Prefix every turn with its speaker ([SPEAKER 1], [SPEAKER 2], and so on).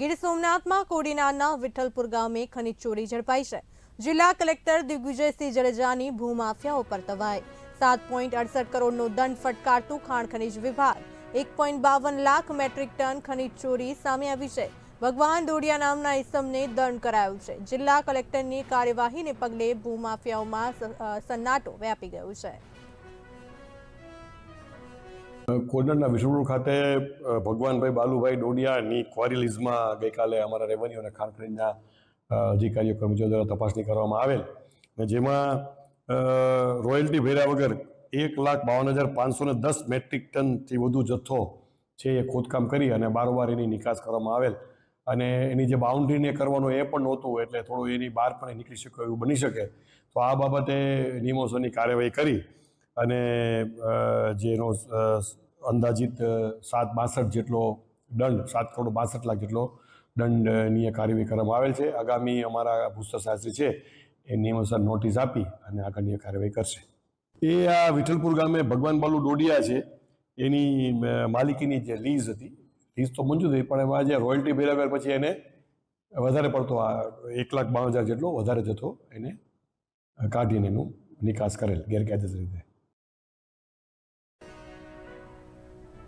[SPEAKER 1] ગીર સોમનાથમાં કોડીનારના વિઠ્ઠલપુર ગામે ખનીજ ચોરી ઝડપાઈ છે. જિલ્લા કલેક્ટર દિગ્વિજયસિંહ જડેજાની ભૂમાફિયાઓ પર તવાય સાત પોઈન્ટ અડસઠ કરોડનો દંડ ફટકારતું ખાણ ખનીજ વિભાગ. એક પોઈન્ટ બાવન લાખ મેટ્રિક ટન ખનીજ ચોરી સામે આવી છે. ભગવાન દોડિયા નામના ઇસમને દંડ કરાયો છે. જિલ્લા કલેક્ટરની કાર્યવાહીને પગલે ભૂમાફિયાઓમાં સન્નાટો વ્યાપી ગયો છે.
[SPEAKER 2] કોડનના વિષ્ણુપુર ખાતે ભગવાનભાઈ બાલુભાઈ ડોડિયાની ક્વારી લીઝમાં ગઈકાલે અમારા રેવન્યુ અને ખાણ ખનીજના અધિકારીઓ કર્મચારીઓ દ્વારા તપાસણી કરવામાં આવેલ અને જેમાં રોયલ્ટી ભર્યા વગર એક લાખ બાવન હજાર પાંચસો ને દસ મેટ્રિક ટનથી વધુ જથ્થો છે એ ખોદકામ કરી અને બારોબાર એની નિકાસ કરવામાં આવેલ. અને એની જે બાઉન્ડ્રીને કરવાનો એ પણ નહોતું, એટલે થોડું એની બહાર પણ નીકળી શકે એવું બની શકે. તો આ બાબતે નિયમોસરની કાર્યવાહી કરી અને જેનો અંદાજિત સાત બાસઠ જેટલો દંડ, સાત કરોડ બાસઠ લાખ જેટલો દંડનીય કાર્યવાહી કરવામાં આવેલ છે. આગામી અમારા ભૂસ્તર શાસ્ત્રી છે એ નિયમોસર નોટિસ આપી અને આગળની કાર્યવાહી કરશે. એ આ વિઠ્ઠલપુર ગામે ભગવાન બાલુ ડોડિયા છે. એની માલિકીની જે લીઝ હતી, લીઝ તો મંજૂર થઈ પણ એમાં જે રોયલ્ટી ભર્યા વગર પછી એને વધારે પડતો આ એક લાખ બાવન હજાર જેટલો વધારે જથ્થો એને કાઢીને એનું નિકાસ કરેલ ગેરકાયદેસર રીતે.